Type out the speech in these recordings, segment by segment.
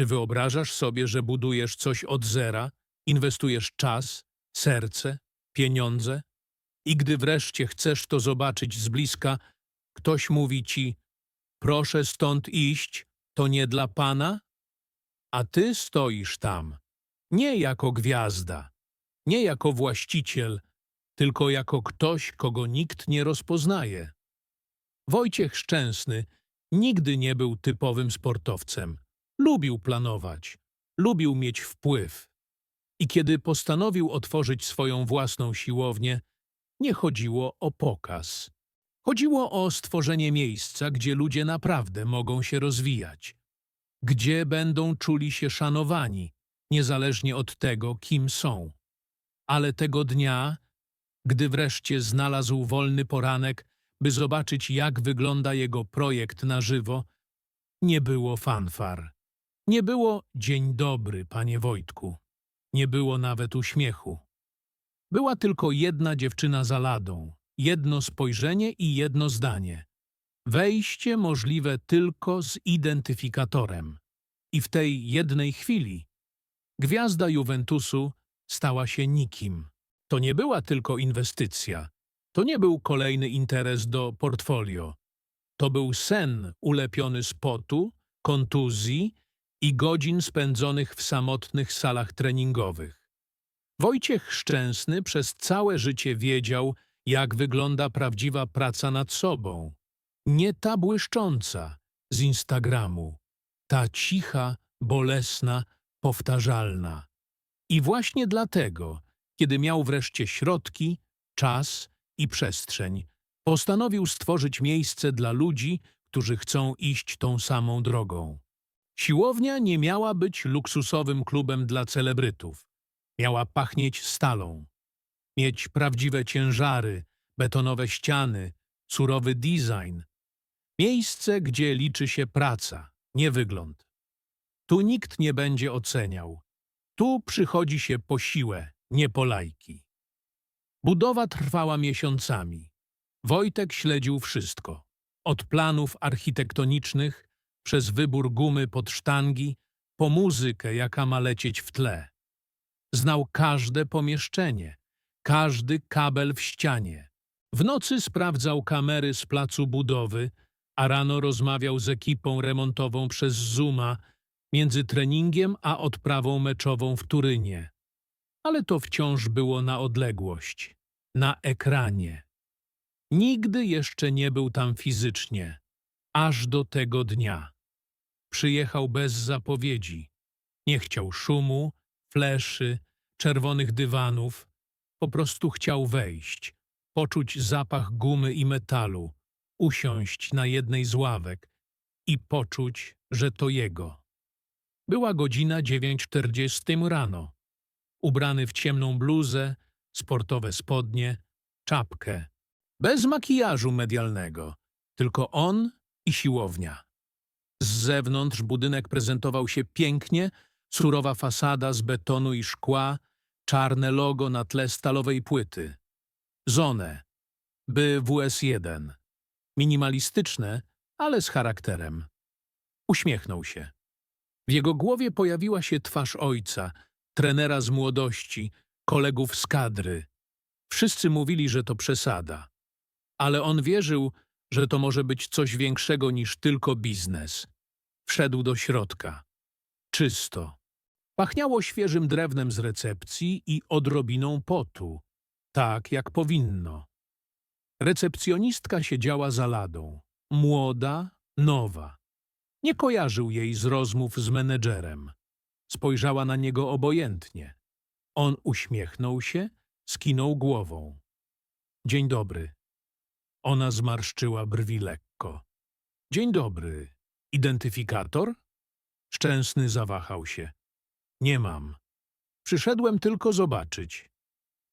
Czy wyobrażasz sobie, że budujesz coś od zera, inwestujesz czas, serce, pieniądze i gdy wreszcie chcesz to zobaczyć z bliska, ktoś mówi ci: Proszę stąd iść, to nie dla pana? A ty stoisz tam, nie jako gwiazda, nie jako właściciel, tylko jako ktoś, kogo nikt nie rozpoznaje. Wojciech Szczęsny nigdy nie był typowym sportowcem. Lubił planować, lubił mieć wpływ. I kiedy postanowił otworzyć swoją własną siłownię, nie chodziło o pokaz. Chodziło o stworzenie miejsca, gdzie ludzie naprawdę mogą się rozwijać, gdzie będą czuli się szanowani, niezależnie od tego, kim są. Ale tego dnia, gdy wreszcie znalazł wolny poranek, by zobaczyć, jak wygląda jego projekt na żywo, nie było fanfar. Nie było dzień dobry, panie Wojtku. Nie było nawet uśmiechu. Była tylko jedna dziewczyna za ladą, jedno spojrzenie i jedno zdanie. Wejście możliwe tylko z identyfikatorem. I w tej jednej chwili gwiazda Juventusu stała się nikim. To nie była tylko inwestycja. To nie był kolejny interes do portfolio. To był sen ulepiony z potu, kontuzji i godzin spędzonych w samotnych salach treningowych. Wojciech Szczęsny przez całe życie wiedział, jak wygląda prawdziwa praca nad sobą. Nie ta błyszcząca z Instagramu, ta cicha, bolesna, powtarzalna. I właśnie dlatego, kiedy miał wreszcie środki, czas i przestrzeń, postanowił stworzyć miejsce dla ludzi, którzy chcą iść tą samą drogą. Siłownia nie miała być luksusowym klubem dla celebrytów. Miała pachnieć stalą, mieć prawdziwe ciężary, betonowe ściany, surowy design. Miejsce, gdzie liczy się praca, nie wygląd. Tu nikt nie będzie oceniał. Tu przychodzi się po siłę, nie po lajki. Budowa trwała miesiącami. Wojtek śledził wszystko. Od planów architektonicznych, przez wybór gumy pod sztangi, po muzykę, jaka ma lecieć w tle. Znał każde pomieszczenie, każdy kabel w ścianie. W nocy sprawdzał kamery z placu budowy, a rano rozmawiał z ekipą remontową przez Zooma między treningiem a odprawą meczową w Turynie. Ale to wciąż było na odległość, na ekranie. Nigdy jeszcze nie był tam fizycznie, aż do tego dnia. Przyjechał bez zapowiedzi. Nie chciał szumu, fleszy, czerwonych dywanów. Po prostu chciał wejść, poczuć zapach gumy i metalu, usiąść na jednej z ławek i poczuć, że to jego. Była godzina 9.40 rano. Ubrany w ciemną bluzę, sportowe spodnie, czapkę. Bez makijażu medialnego, tylko on i siłownia. Z zewnątrz budynek prezentował się pięknie, surowa fasada z betonu i szkła, czarne logo na tle stalowej płyty. Zone, by WS1. Minimalistyczne, ale z charakterem. Uśmiechnął się. W jego głowie pojawiła się twarz ojca, trenera z młodości, kolegów z kadry. Wszyscy mówili, że to przesada. Ale on wierzył, że to może być coś większego niż tylko biznes. Wszedł do środka. Czysto. Pachniało świeżym drewnem z recepcji i odrobiną potu. Tak, jak powinno. Recepcjonistka siedziała za ladą. Młoda, nowa. Nie kojarzył jej z rozmów z menedżerem. Spojrzała na niego obojętnie. On uśmiechnął się, skinął głową. Dzień dobry. Ona zmarszczyła brwi lekko. Dzień dobry. Identyfikator? Szczęsny zawahał się. Nie mam. Przyszedłem tylko zobaczyć.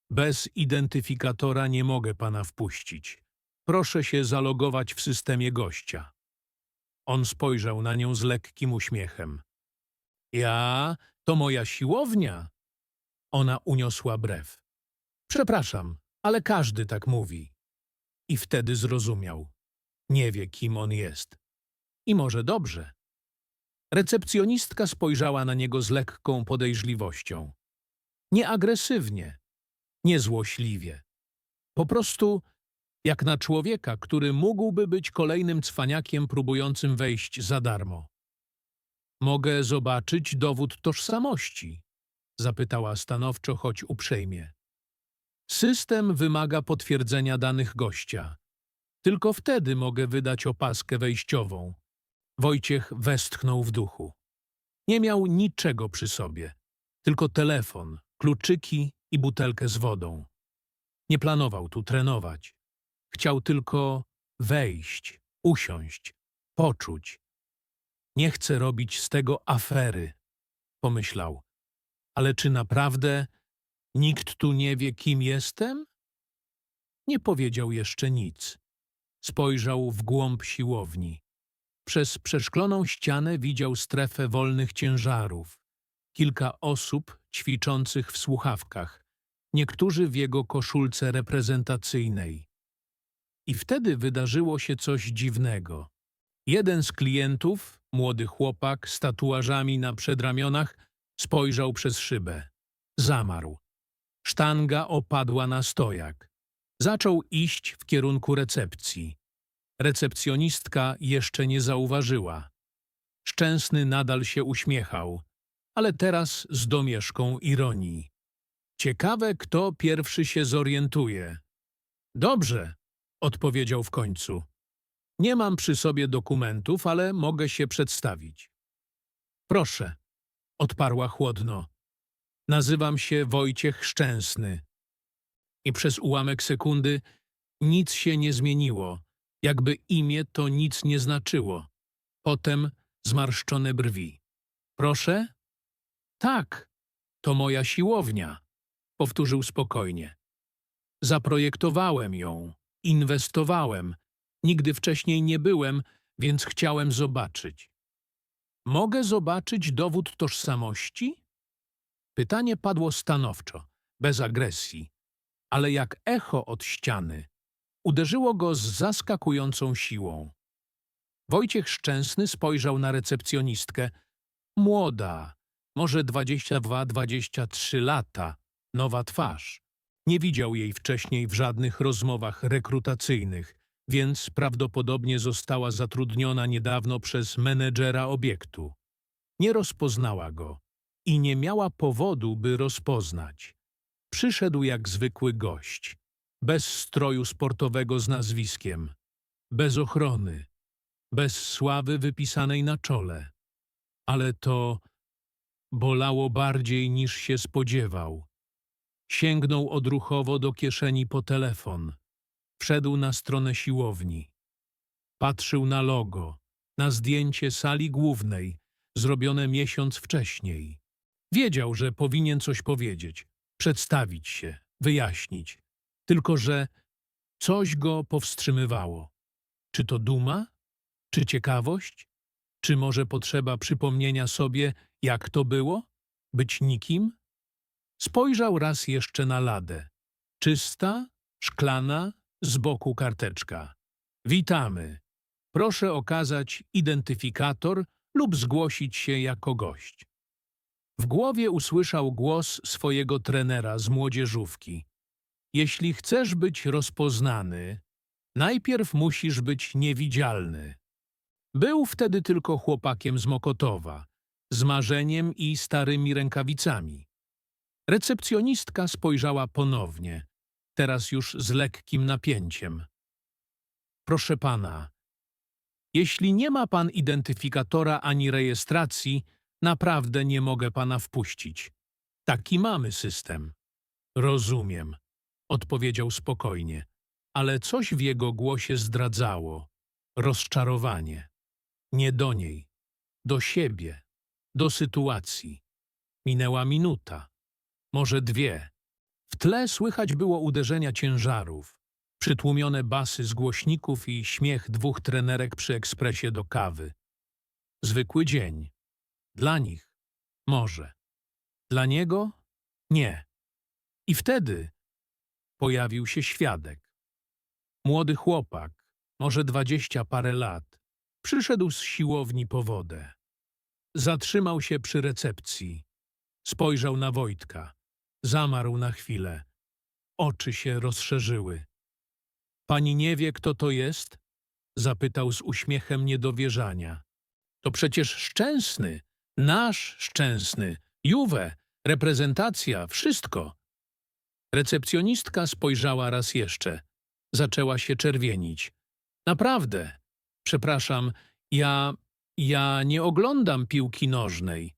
Bez identyfikatora nie mogę pana wpuścić. Proszę się zalogować w systemie gościa. On spojrzał na nią z lekkim uśmiechem. Ja? To moja siłownia? Ona uniosła brew. Przepraszam, ale każdy tak mówi. I wtedy zrozumiał. Nie wie, kim on jest. I może dobrze. Recepcjonistka spojrzała na niego z lekką podejrzliwością. Nie agresywnie, nie złośliwie. Po prostu jak na człowieka, który mógłby być kolejnym cwaniakiem próbującym wejść za darmo. Mogę zobaczyć dowód tożsamości? Zapytała stanowczo, choć uprzejmie. System wymaga potwierdzenia danych gościa. Tylko wtedy mogę wydać opaskę wejściową. Wojciech westchnął w duchu. Nie miał niczego przy sobie, tylko telefon, kluczyki i butelkę z wodą. Nie planował tu trenować. Chciał tylko wejść, usiąść, poczuć. Nie chcę robić z tego afery, pomyślał. Ale czy naprawdę nikt tu nie wie, kim jestem? Nie powiedział jeszcze nic. Spojrzał w głąb siłowni. Przez przeszkloną ścianę widział strefę wolnych ciężarów. Kilka osób ćwiczących w słuchawkach. Niektórzy w jego koszulce reprezentacyjnej. I wtedy wydarzyło się coś dziwnego. Jeden z klientów, młody chłopak z tatuażami na przedramionach, spojrzał przez szybę. Zamarł. Sztanga opadła na stojak. Zaczął iść w kierunku recepcji. Recepcjonistka jeszcze nie zauważyła. Szczęsny nadal się uśmiechał, ale teraz z domieszką ironii. Ciekawe, kto pierwszy się zorientuje. Dobrze, odpowiedział w końcu. Nie mam przy sobie dokumentów, ale mogę się przedstawić. Proszę, odparła chłodno. Nazywam się Wojciech Szczęsny. I przez ułamek sekundy nic się nie zmieniło, jakby imię to nic nie znaczyło. Potem zmarszczone brwi. Proszę? Tak, to moja siłownia, powtórzył spokojnie. Zaprojektowałem ją, inwestowałem. Nigdy wcześniej nie byłem, więc chciałem zobaczyć. Mogę zobaczyć dowód tożsamości? Pytanie padło stanowczo, bez agresji, ale jak echo od ściany. Uderzyło go z zaskakującą siłą. Wojciech Szczęsny spojrzał na recepcjonistkę. Młoda, może 22-23 lata, nowa twarz. Nie widział jej wcześniej w żadnych rozmowach rekrutacyjnych, więc prawdopodobnie została zatrudniona niedawno przez menedżera obiektu. Nie rozpoznała go i nie miała powodu, by rozpoznać. Przyszedł jak zwykły gość, bez stroju sportowego z nazwiskiem, bez ochrony, bez sławy wypisanej na czole. Ale to bolało bardziej niż się spodziewał. Sięgnął odruchowo do kieszeni po telefon. Wszedł na stronę siłowni. Patrzył na logo, na zdjęcie sali głównej, zrobione miesiąc wcześniej. Wiedział, że powinien coś powiedzieć, przedstawić się, wyjaśnić. Tylko, że coś go powstrzymywało. Czy to duma? Czy ciekawość? Czy może potrzeba przypomnienia sobie, jak to było? Być nikim? Spojrzał raz jeszcze na ladę. Czysta, szklana, z boku karteczka. Witamy. Proszę okazać identyfikator lub zgłosić się jako gość. W głowie usłyszał głos swojego trenera z młodzieżówki. Jeśli chcesz być rozpoznany, najpierw musisz być niewidzialny. Był wtedy tylko chłopakiem z Mokotowa, z marzeniem i starymi rękawicami. Recepcjonistka spojrzała ponownie, teraz już z lekkim napięciem. Proszę pana, jeśli nie ma pan identyfikatora ani rejestracji, naprawdę nie mogę pana wpuścić. Taki mamy system. Rozumiem, odpowiedział spokojnie, ale coś w jego głosie zdradzało. Rozczarowanie. Nie do niej, do siebie, do sytuacji. Minęła minuta może dwie. W tle słychać było uderzenia ciężarów, przytłumione basy z głośników i śmiech dwóch trenerek przy ekspresie do kawy. Zwykły dzień. Dla nich może. Dla niego nie. I wtedy pojawił się świadek. Młody chłopak, może dwadzieścia parę lat, przyszedł z siłowni po wodę. Zatrzymał się przy recepcji. Spojrzał na Wojtka. Zamarł na chwilę. Oczy się rozszerzyły. Pani nie wie, kto to jest? Zapytał z uśmiechem niedowierzania. To przecież Szczęsny, nasz Szczęsny, Juwe, reprezentacja, wszystko. Recepcjonistka spojrzała raz jeszcze. Zaczęła się czerwienić. Naprawdę, przepraszam, ja, ja nie oglądam piłki nożnej.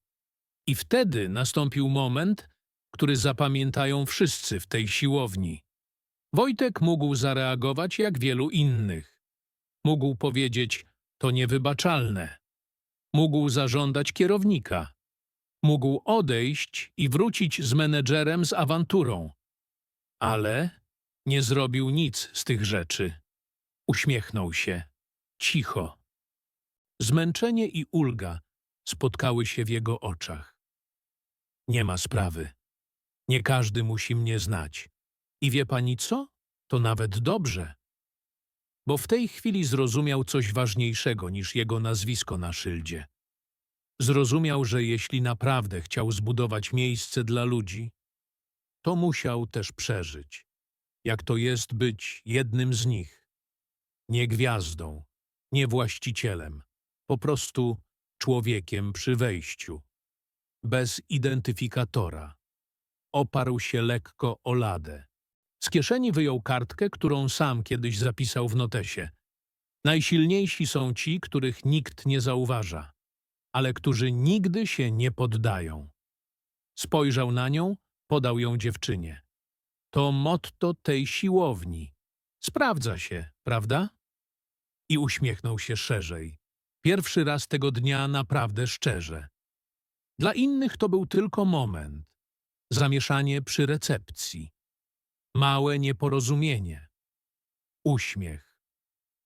I wtedy nastąpił moment, który zapamiętają wszyscy w tej siłowni. Wojtek mógł zareagować jak wielu innych. Mógł powiedzieć, to niewybaczalne. Mógł zażądać kierownika. Mógł odejść i wrócić z menedżerem z awanturą. Ale nie zrobił nic z tych rzeczy. Uśmiechnął się. Cicho. Zmęczenie i ulga spotkały się w jego oczach. Nie ma sprawy. Nie każdy musi mnie znać. I wie pani co? To nawet dobrze. Bo w tej chwili zrozumiał coś ważniejszego niż jego nazwisko na szyldzie. Zrozumiał, że jeśli naprawdę chciał zbudować miejsce dla ludzi, to musiał też przeżyć. Jak to jest być jednym z nich. Nie gwiazdą, nie właścicielem, po prostu człowiekiem przy wejściu. Bez identyfikatora. Oparł się lekko o ladę. Z kieszeni wyjął kartkę, którą sam kiedyś zapisał w notesie. Najsilniejsi są ci, których nikt nie zauważa, ale którzy nigdy się nie poddają. Spojrzał na nią, podał ją dziewczynie. To motto tej siłowni. Sprawdza się, prawda? I uśmiechnął się szerzej. Pierwszy raz tego dnia naprawdę szczerze. Dla innych to był tylko moment. Zamieszanie przy recepcji. Małe nieporozumienie. Uśmiech.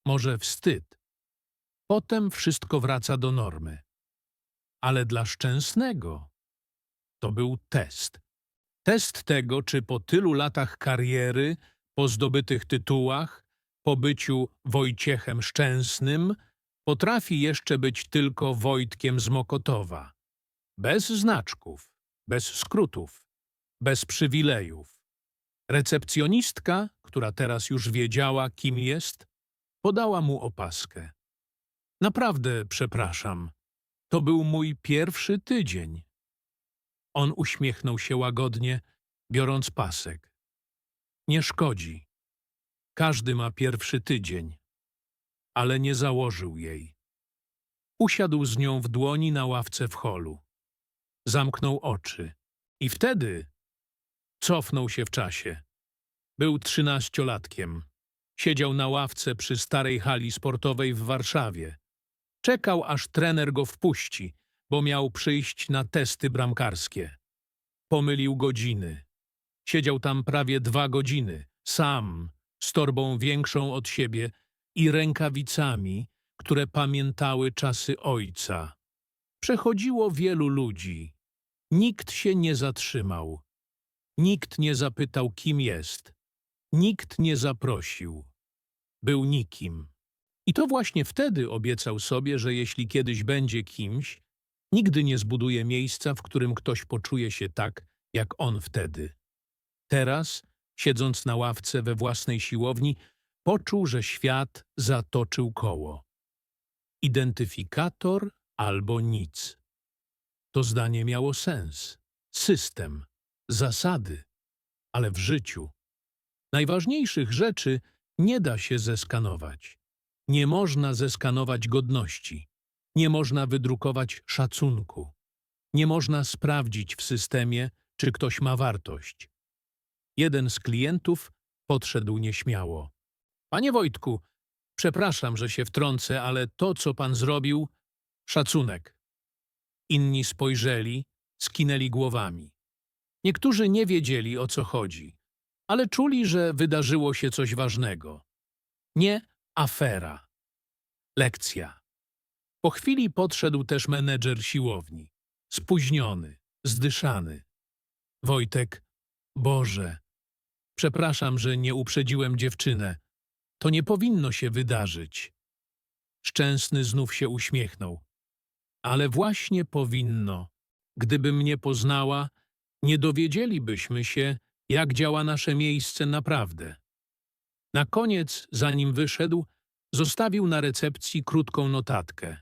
Może wstyd. Potem wszystko wraca do normy. Ale dla szczęsnego to był test. Test tego, czy po tylu latach kariery, po zdobytych tytułach, po byciu Wojciechem Szczęsnym, potrafi jeszcze być tylko Wojtkiem z Mokotowa. Bez znaczków, bez skrótów, bez przywilejów. Recepcjonistka, która teraz już wiedziała, kim jest, podała mu opaskę. Naprawdę przepraszam. To był mój pierwszy tydzień. On uśmiechnął się łagodnie, biorąc pasek. Nie szkodzi. Każdy ma pierwszy tydzień. Ale nie założył jej. Usiadł z nią w dłoni na ławce w holu. Zamknął oczy. I wtedy cofnął się w czasie. Był trzynaściolatkiem. Siedział na ławce przy starej hali sportowej w Warszawie. Czekał, aż trener go wpuści, bo miał przyjść na testy bramkarskie. Pomylił godziny. Siedział tam prawie dwa godziny, sam, z torbą większą od siebie i rękawicami, które pamiętały czasy ojca. Przechodziło wielu ludzi. Nikt się nie zatrzymał. Nikt nie zapytał, kim jest. Nikt nie zaprosił. Był nikim. I to właśnie wtedy obiecał sobie, że jeśli kiedyś będzie kimś, nigdy nie zbuduje miejsca, w którym ktoś poczuje się tak, jak on wtedy. Teraz, siedząc na ławce we własnej siłowni, poczuł, że świat zatoczył koło. Identyfikator albo nic. To zdanie miało sens, system, zasady, ale w życiu najważniejszych rzeczy nie da się zeskanować. Nie można zeskanować godności, nie można wydrukować szacunku, nie można sprawdzić w systemie, czy ktoś ma wartość. Jeden z klientów podszedł nieśmiało. Panie Wojtku, przepraszam, że się wtrącę, ale to, co pan zrobił, szacunek. Inni spojrzeli, skinęli głowami. Niektórzy nie wiedzieli, o co chodzi, ale czuli, że wydarzyło się coś ważnego. Nie afera. Lekcja. Po chwili podszedł też menedżer siłowni. Spóźniony, zdyszany. Wojtek, Boże, przepraszam, że nie uprzedziłem dziewczynę. To nie powinno się wydarzyć. Szczęsny znów się uśmiechnął. Ale właśnie powinno. Gdyby mnie poznała, nie dowiedzielibyśmy się, jak działa nasze miejsce naprawdę. Na koniec, zanim wyszedł, zostawił na recepcji krótką notatkę.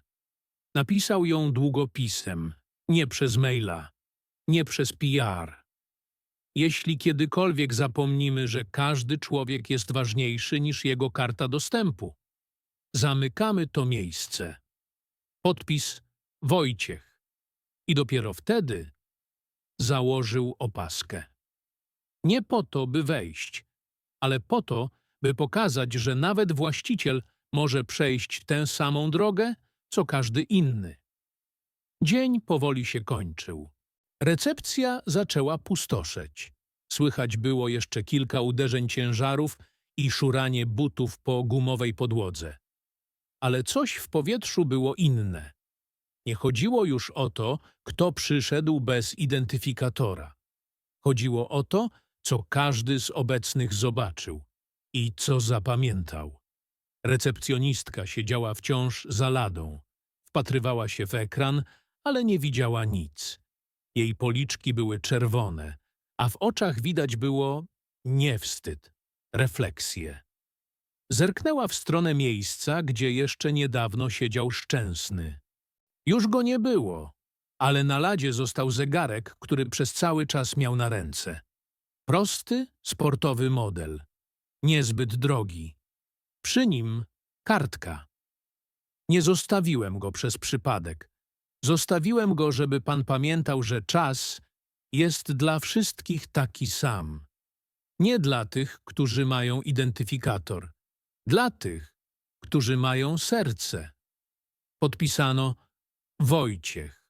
Napisał ją długopisem, nie przez maila, nie przez PR. Jeśli kiedykolwiek zapomnimy, że każdy człowiek jest ważniejszy niż jego karta dostępu, zamykamy to miejsce. Podpis Wojciech. I dopiero wtedy założył opaskę. Nie po to, by wejść, ale po to, by pokazać, że nawet właściciel może przejść tę samą drogę, co każdy inny. Dzień powoli się kończył. Recepcja zaczęła pustoszeć. Słychać było jeszcze kilka uderzeń ciężarów i szuranie butów po gumowej podłodze. Ale coś w powietrzu było inne. Nie chodziło już o to, kto przyszedł bez identyfikatora. Chodziło o to, co każdy z obecnych zobaczył i co zapamiętał. Recepcjonistka siedziała wciąż za ladą. Wpatrywała się w ekran, ale nie widziała nic. Jej policzki były czerwone, a w oczach widać było nie wstyd, refleksję. Zerknęła w stronę miejsca, gdzie jeszcze niedawno siedział szczęsny. Już go nie było, ale na ladzie został zegarek, który przez cały czas miał na ręce. Prosty, sportowy model. Niezbyt drogi. Przy nim kartka. Nie zostawiłem go przez przypadek. Zostawiłem go, żeby pan pamiętał, że czas jest dla wszystkich taki sam. Nie dla tych, którzy mają identyfikator. Dla tych, którzy mają serce. Podpisano Wojciech.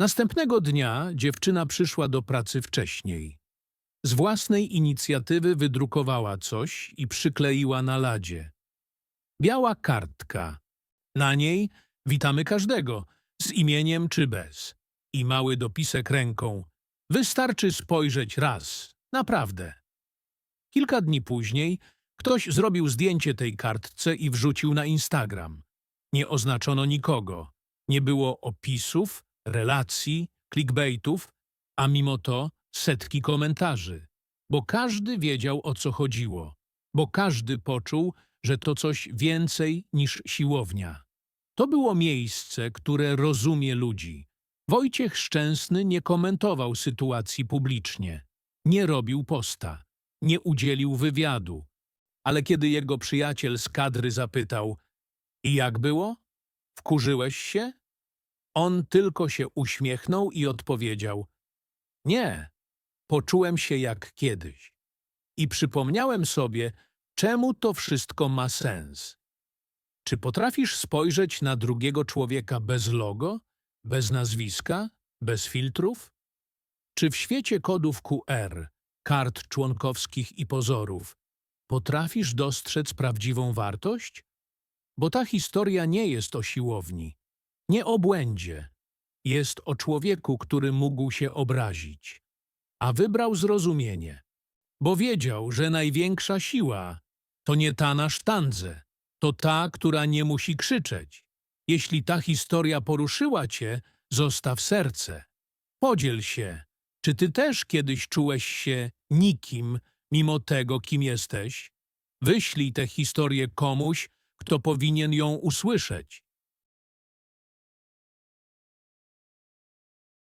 Następnego dnia dziewczyna przyszła do pracy wcześniej. Z własnej inicjatywy wydrukowała coś i przykleiła na ladzie. Biała kartka. Na niej witamy każdego, z imieniem czy bez. I mały dopisek ręką. Wystarczy spojrzeć raz, naprawdę. Kilka dni później ktoś zrobił zdjęcie tej kartce i wrzucił na Instagram. Nie oznaczono nikogo. Nie było opisów, relacji, clickbaitów, a mimo to setki komentarzy. Bo każdy wiedział, o co chodziło. Bo każdy poczuł, że to coś więcej niż siłownia. To było miejsce, które rozumie ludzi. Wojciech Szczęsny nie komentował sytuacji publicznie. Nie robił posta. Nie udzielił wywiadu. Ale kiedy jego przyjaciel z kadry zapytał i jak było? Wkurzyłeś się? On tylko się uśmiechnął i odpowiedział Nie, poczułem się jak kiedyś. I przypomniałem sobie, czemu to wszystko ma sens. Czy potrafisz spojrzeć na drugiego człowieka bez logo, bez nazwiska, bez filtrów? Czy w świecie kodów QR, kart członkowskich i pozorów potrafisz dostrzec prawdziwą wartość? Bo ta historia nie jest o siłowni, nie o błędzie. Jest o człowieku, który mógł się obrazić, a wybrał zrozumienie, bo wiedział, że największa siła to nie ta na sztandze, to ta, która nie musi krzyczeć. Jeśli ta historia poruszyła cię, zostaw serce. Podziel się. Czy ty też kiedyś czułeś się nikim, mimo tego, kim jesteś? Wyślij tę historię komuś, kto powinien ją usłyszeć.